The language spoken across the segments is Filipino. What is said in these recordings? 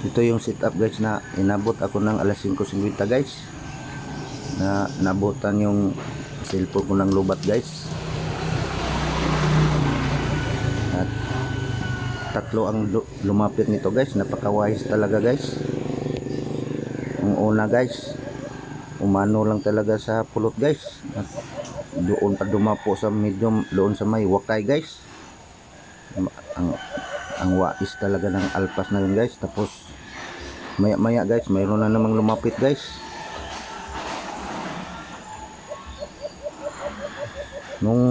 Ito yung setup guys na inabot ako ng alas 5.50 guys. Na nabutan yung cellphone ko ng lubat guys. At tatlo ang lu- lumapit nito guys. Napakawais talaga guys. Ang una guys, umano lang talaga sa pulot guys. At doon pa dumapo sa medium, doon sa may wakay guys. Ang ang wais talaga ng alpas na yun guys. Tapos maya maya guys mayroon na namang lumapit guys. Nung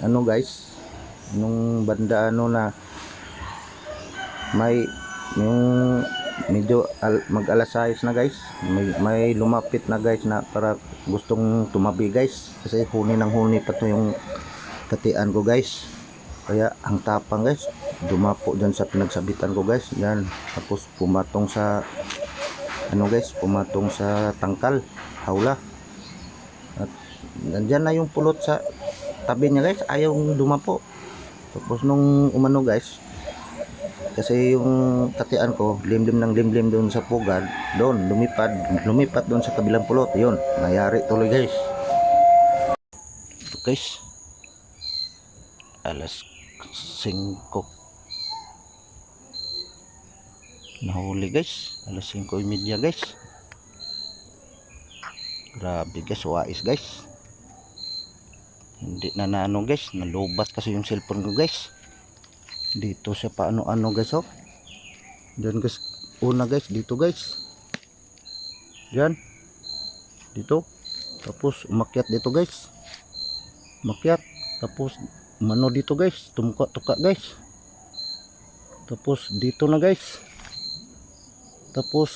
ano guys nung banda ano na may yung medyo al, mag alas 6 na guys. May, may lumapit na guys na para gustong tumabi guys. Kasi huni ng huni pa to yung katian ko guys kaya ang tapang guys dumapo dyan sa pinagsabitan ko guys. Yan. Tapos pumatong sa ano guys pumatong sa tangkal hawla. At nandyan na yung pulot sa tabi niya guys. Ayaw dumapo. Tapos nung umano guys kasi yung katian ko limlim ng limlim doon sa pugad doon lumipad lumipat doon sa kabilang pulot. Yun nangyari tuloy guys. Guys alas 5 nahuli guys. Alas 5.30 guys. Grabe guys. Wais guys. Hindi na naano guys. Nalubat kasi yung cellphone ko guys. Dito sa paano ano guys oh. Dyan guys. Una guys. Dito guys. Dyan dito. Tapos umakyat dito guys. Umakyat. Tapos umano dito guys. Tumuka tuka guys. Tapos dito na guys. Tapos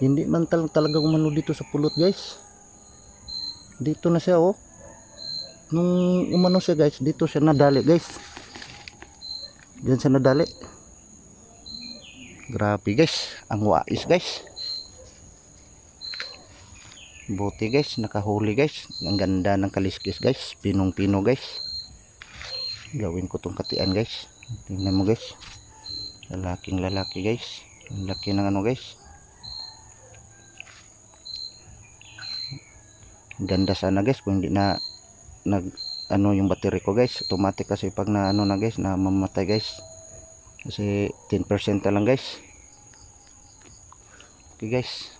hindi man tal talaga umano dito sa pulot guys. Dito na siya oh. Nung umano siya guys dito siya nadali guys. Diyan siya nadali. Grabe guys, ang wais guys. Buti guys, nakahuli guys. Ang ganda ng kaliskis guys, pinong-pino guys. Gawin ko tong katian guys. Tingnan mo guys. Lalaking lalaki guys. Ang laki ng ano guys. Ganda sana guys kung hindi na nag ano yung battery ko guys automatic kasi pag na ano na guys na mamatay guys kasi 10% na lang guys okay guys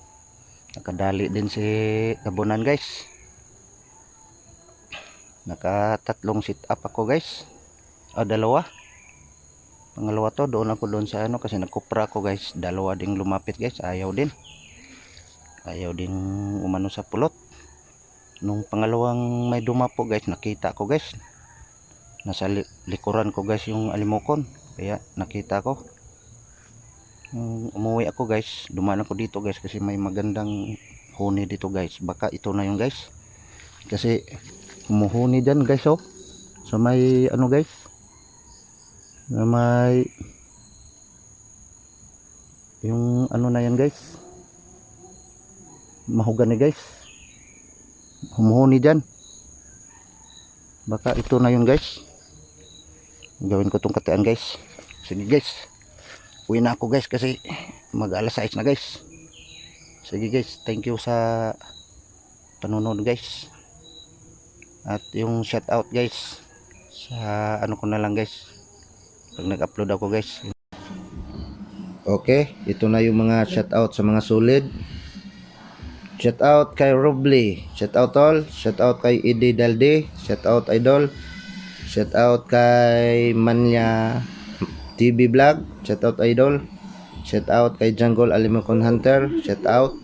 nakadali din si tabunan guys nakatatlong sit up ako guys o dalawa. Pangalawa to doon ako doon sa ano kasi nagkupra ako guys. Dalawa ding lumapit guys. Ayaw din. Ayaw din umano sa pulot. Nung pangalawang may dumapo guys nakita ko guys. Nasa li likuran ko guys yung alimokon. Kaya nakita ko. Nung umuwi ako guys dumaan ako dito guys kasi may magandang huni dito guys. Baka ito na yung guys. Kasi umuhuni dyan guys oh. So may ano guys na may yung ano na yan guys? Mahugani guys. Humuhuni dyan. Baka ito na yun guys. Gawin ko tong katian guys. Sige guys. Uwi na ako guys kasi mag alas 6 na guys. Sige guys. Thank you sa panonood guys. At yung shout out guys sa ano ko na lang guys pag nag upload ako guys okay ito na yung mga shout out sa mga solid Shout out kay Robly. Shout out all. Shout out kay Edi Dalde. Shout out Idol. Shout out kay Manya TV Vlog. Shout out Idol. Shout out kay Jungle Alimokon Hunter. Shout out.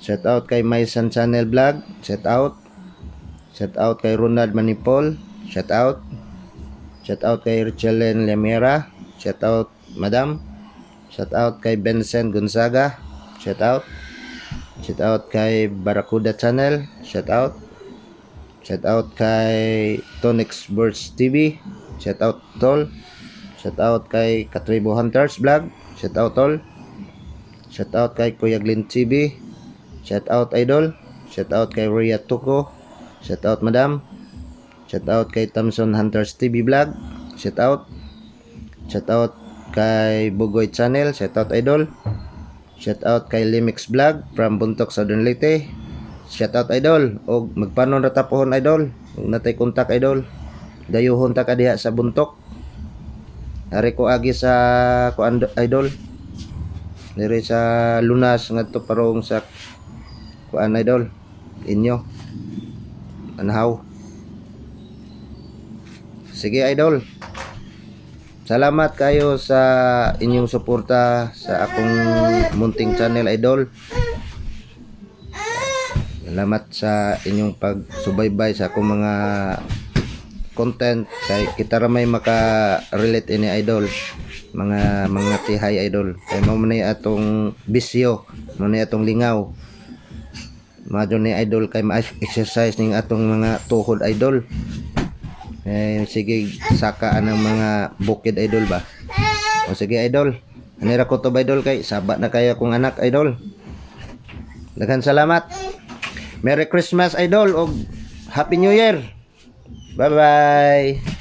Shout out kay Maisan Channel Vlog. Shout out. Shout out kay Ronald Manipol. Shout out. Shout out kay Richelen Lemera. Shout out Madam. Shout out kay Benson Gonzaga. Shout out. Shout out kay Barracuda Channel. Shout out. Shout out kay Tonix Birds TV. Shout out tol. Shout out kay Katribo Hunters Vlog. Shout out tol. Shout out kay Kuya Glenn TV. Shout out Idol. Shout out kay Rhea Tuko. Shout out Madam. Shout out kay Thompson Hunters TV Vlog. Shout out. Shout out kay Bugoy Channel. Shout out idol. Shout out kay Limix Vlog from Buntok Southern Leyte. Shout out idol. Og magpanon ra idol. Ug natay kontak idol. Dayuhon ta ka diha sa Buntok. Ari ko agi sa kuan idol. Diri sa Lunas ngadto parong sa kuan idol. Inyo. Anhaw. Sige idol. Salamat kayo sa inyong suporta sa akong munting channel idol. Salamat sa inyong pagsubaybay sa akong mga content kay kita ra may maka-relate ini idol. Mga mga tihay idol. Kay mao man atong bisyo, mao atong lingaw. Madyo ni idol kay ma-exercise ning atong mga tuhod idol. Eh, sige, saka ng mga bukid idol ba? O sige idol. Anira ko to ba idol kay saba na kaya kong anak idol. Daghan salamat. Merry Christmas idol og Happy New Year. Bye bye.